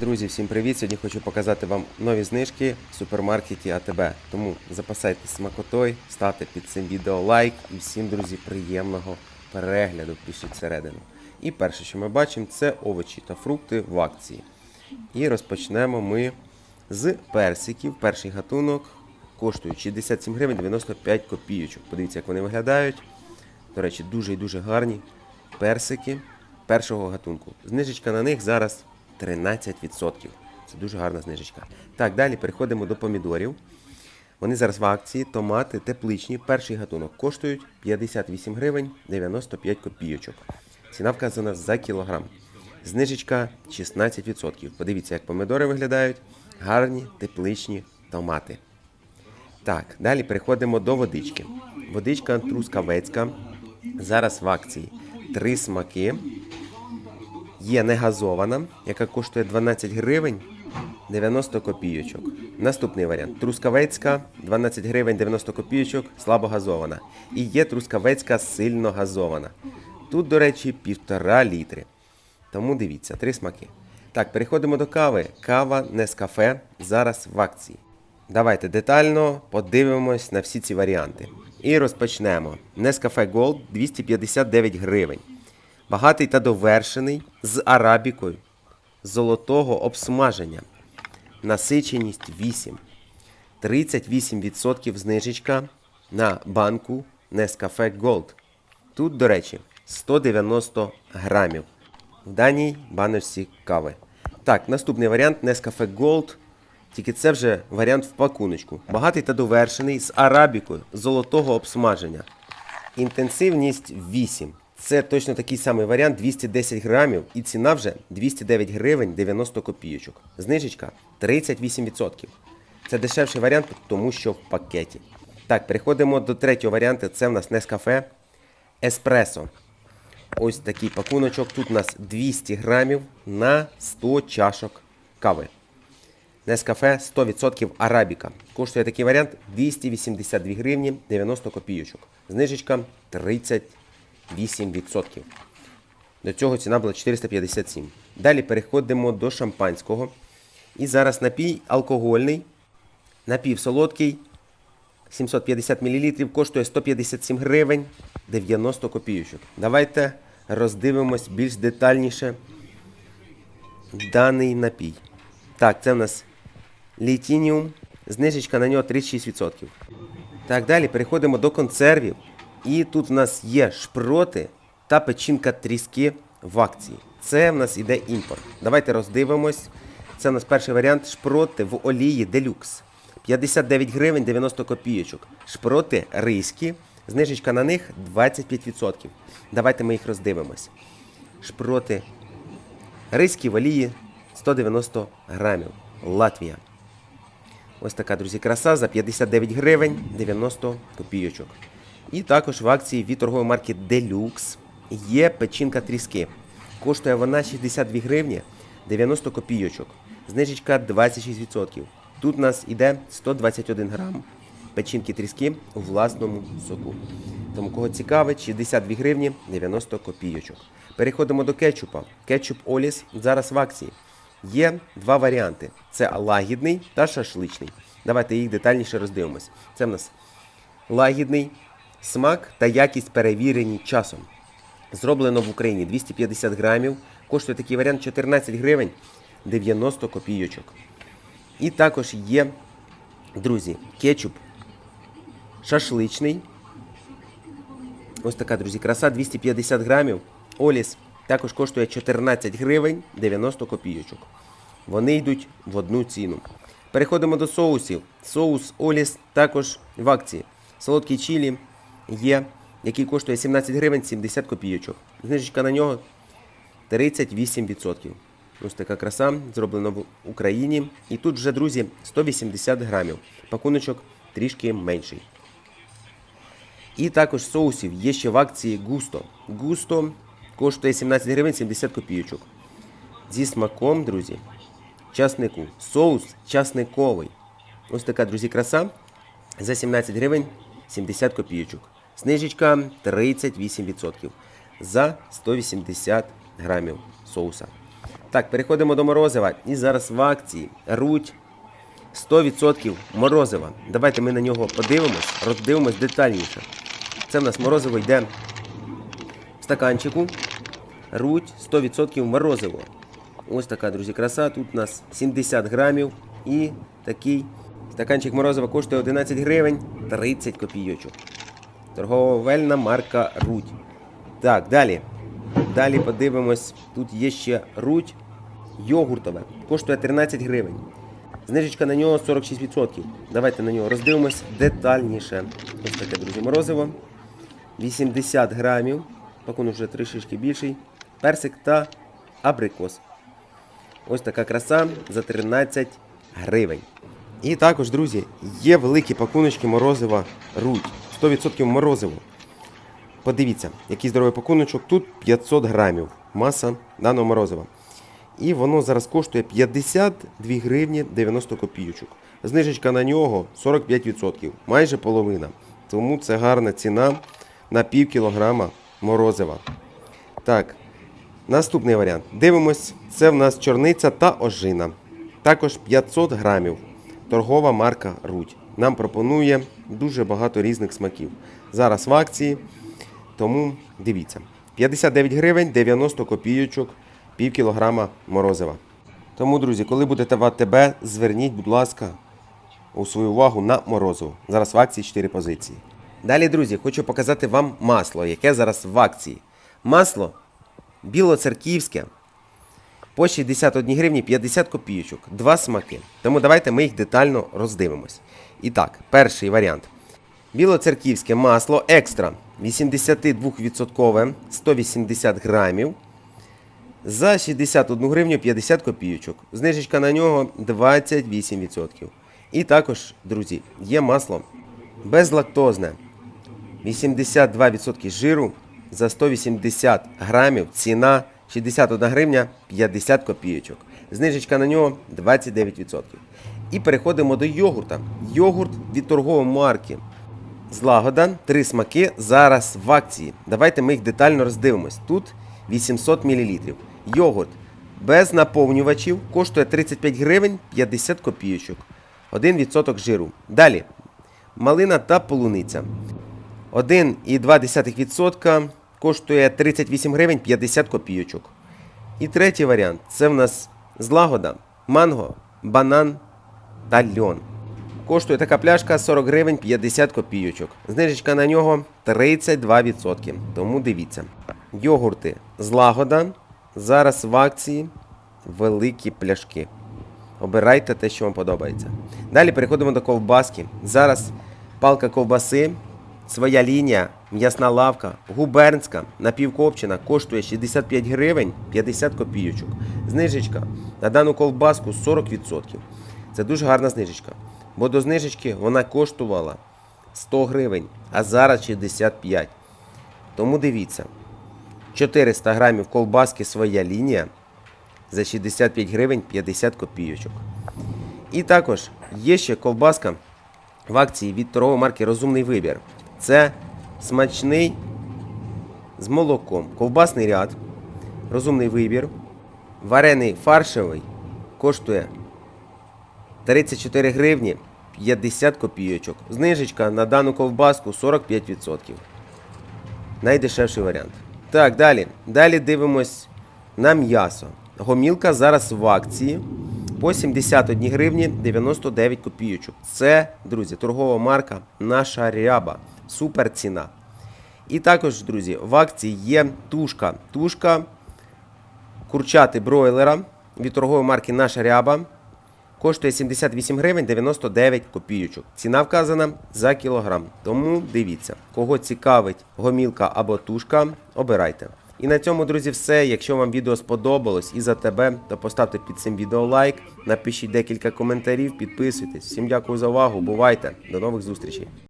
Друзі, всім привіт! Сьогодні хочу показати вам нові знижки в супермаркеті АТБ. Тому запасайтесь смакотою, ставте під цим відео лайк і всім, друзі, приємного перегляду. Пишіть всередину. І перше, що ми бачимо, це овочі та фрукти в акції. І розпочнемо ми з персиків. Перший гатунок коштує 67 гривень 95 копійочок. Подивіться, як вони виглядають. До речі, дуже і дуже гарні персики першого гатунку. Знижечка на них зараз 13%. Це дуже гарна знижечка. Так, далі переходимо до помідорів. Вони зараз в акції, томати тепличні, перший гатунок коштують 58 гривень 95 копійочок. Ціна вказана за кілограм. Знижечка 16%. Подивіться, як помідори виглядають. Гарні тепличні томати. Так, далі переходимо до водички. Водичка трускавецька. Зараз в акції. Три смаки. Є негазована, яка коштує 12 гривень 90 копійочок. Наступний варіант. Трускавецька 12 гривень 90 копійочок, слабо газована. І є трускавецька сильно газована. Тут, до речі, півтора літри. Тому дивіться, три смаки. Так, переходимо до кави. Кава Нескафе зараз в акції. Давайте детально подивимось на всі ці варіанти. І розпочнемо. Nescafe Gold 259 гривень. Багатий та довершений з арабікою золотого обсмаження. Насиченість 8. 38% знижечка на банку Nescafe Gold. Тут, до речі, 190 грамів в даній баночці кави. Так, наступний варіант Nescafe Gold. Тільки це вже варіант в пакуночку. Багатий та довершений з арабікою золотого обсмаження. Інтенсивність 8. Це точно такий самий варіант 210 грамів і ціна вже 209 гривень 90 копійочок. Знижечка 38%. Це дешевший варіант, тому що в пакеті. Так, переходимо до третього варіанту. Це в нас Nescafe Espresso. Ось такий пакуночок. Тут у нас 200 грамів на 100 чашок кави. Nescafe 100% арабіка. Коштує такий варіант 282 гривні 90 копійочок. Знижечка 38%. До цього ціна була 457. Далі переходимо до шампанського. І зараз напій алкогольний, напів солодкий, 750 мл, коштує 157 гривень 90 копійочок. Давайте роздивимось більш детальніше даний напій. Так, це в нас літініум. Знижечка на нього 36%. Так, далі переходимо до консервів. І тут в нас є шпроти та печінка тріски в акції. Це в нас іде імпорт. Давайте роздивимось. Це в нас перший варіант шпроти в олії делюкс. 59 гривень 90 копійочок. Шпроти ризькі. Знижечка на них 25%. Давайте ми їх роздивимось. Шпроти ризькі в олії 190 грамів. Латвія. Ось така, друзі, краса за 59 гривень 90 копійочок. І також в акції від торгової марки Deluxe є печінка тріски. Коштує вона 62 гривні 90 копійочок. Знижечка 26%. Тут у нас іде 121 грам печінки тріски у власному соку. Тому кого цікавить, 62 гривні 90 копійочок. Переходимо до кетчупа. Кетчуп Оліс зараз в акції. Є два варіанти: це лагідний та шашличний. Давайте їх детальніше роздивимось. Це в нас лагідний смак та якість перевірені часом. Зроблено в Україні 250 грамів. Коштує такий варіант 14 гривень 90 копійочок. І також є, друзі, кетчуп шашличний. Ось така, друзі, краса 250 грамів. Оліс також коштує 14 гривень 90 копійочок. Вони йдуть в одну ціну. Переходимо до соусів. Соус Оліс також в акції. Солодкий чилі є, який коштує 17 гривень 70 копійочок. Знижечка на нього 38%. Ось така краса, зроблена в Україні. І тут вже, друзі, 180 грамів. Пакуночок трішки менший. І також соусів є ще в акції Густо. Густо коштує 17 гривень 70 копійочок. Зі смаком, друзі, часнику. Соус часниковий. Ось така, друзі, краса. За 17 гривень 70 копійочок. Знижечка 38% за 180 грамів соуса. Так, переходимо до морозива. І зараз в акції руть 100% морозива. Давайте ми на нього подивимось, роздивимось детальніше. Це в нас морозиво йде в стаканчику. Руть 100% морозиво. Ось така, друзі, краса. Тут у нас 70 грамів. І такий стаканчик морозива коштує 11 гривень 30 копійочок. Торговельна марка Руть. Так, далі. Далі подивимось. Тут є ще руть йогуртове. Коштує 13 гривень. Знижечка на нього 46%. Давайте на нього роздивимось детальніше. Ось таке, друзі, морозиво. 80 грамів. Пакунок вже трішечки більший. Персик та абрикос. Ось така краса за 13 гривень. І також, друзі, є великі пакуночки морозива руть. 100% морозиво. Подивіться, який здоровий пакуночок. Тут 500 грамів маса даного морозива. І воно зараз коштує 52 гривні 90 копійочок. Знижечка на нього 45%, майже половина. Тому це гарна ціна на пів кілограма морозива. Так, наступний варіант. Дивимось, це в нас чорниця та ожина. Також 500 грамів. Торгова марка Рудь. Нам пропонує дуже багато різних смаків. Зараз в акції, тому дивіться. 59 гривень 90 копійочок, пів кілограма морозива. Тому, друзі, коли будете в АТБ, зверніть, будь ласка, у свою увагу на морозиво. Зараз в акції 4 позиції. Далі, друзі, хочу показати вам масло, яке зараз в акції. Масло білоцерківське по 61 гривні 50 копійочок. Два смаки. Тому давайте ми їх детально роздивимось. І так, перший варіант. Білоцерківське масло екстра 82% 180 грамів. За 61 гривню 50 копійочок. Знижечка на нього 28%. І також, друзі, є масло безлактозне. 82% жиру за 180 грамів. Ціна 61 гривня 50 копійочок. Знижечка на нього 29%. І переходимо до йогурта. Йогурт від торгової марки Злагода. Три смаки зараз в акції. Давайте ми їх детально роздивимось. Тут 800 мл. Йогурт без наповнювачів коштує 35 гривень 50 копійочок. 1% жиру. Далі. Малина та полуниця. 1,2% коштує 38 гривень 50 копійочок. І третій варіант це в нас злагода, манго, банан та льон. Коштує така пляшка 40 гривень 50 копійочок. Знижечка на нього 32%. Тому дивіться. Йогурти злагода. Зараз в акції великі пляшки. Обирайте те, що вам подобається. Далі переходимо до ковбаски. Зараз палка ковбаси, своя лінія, м'ясна лавка, губернська, напівкопчена коштує 65 гривень 50 копійочок. Знижечка на дану ковбаску 40%. Це дуже гарна знижечка. Бо до знижечки вона коштувала 100 гривень, а зараз 65. Тому дивіться. 400 грамів ковбаски своя лінія за 65 гривень 50 копійочок. І також є ще ковбаска в акції від торгової марки Розумний вибір. Це смачний з молоком. Ковбасний ряд, розумний вибір. Варений фаршевий коштує 34 гривні 50 копійочок. Знижечка на дану ковбаску 45%. Найдешевший варіант. Так, далі. Далі дивимось на м'ясо. Гомілка зараз в акції по 71 гривні 99 копійочок. Це, друзі, торгова марка наша ряба. Супер ціна. І також, друзі, в акції є тушка. Тушка курчати бройлера від торгової марки Наша ряба. Коштує 78 гривень 99 копійочок. Ціна вказана за кілограм. Тому дивіться, кого цікавить гомілка або тушка, обирайте. І на цьому, друзі, все. Якщо вам відео сподобалось і за тебе, то поставте під цим відео лайк, напишіть декілька коментарів, підписуйтесь. Всім дякую за увагу. Бувайте, до нових зустрічей.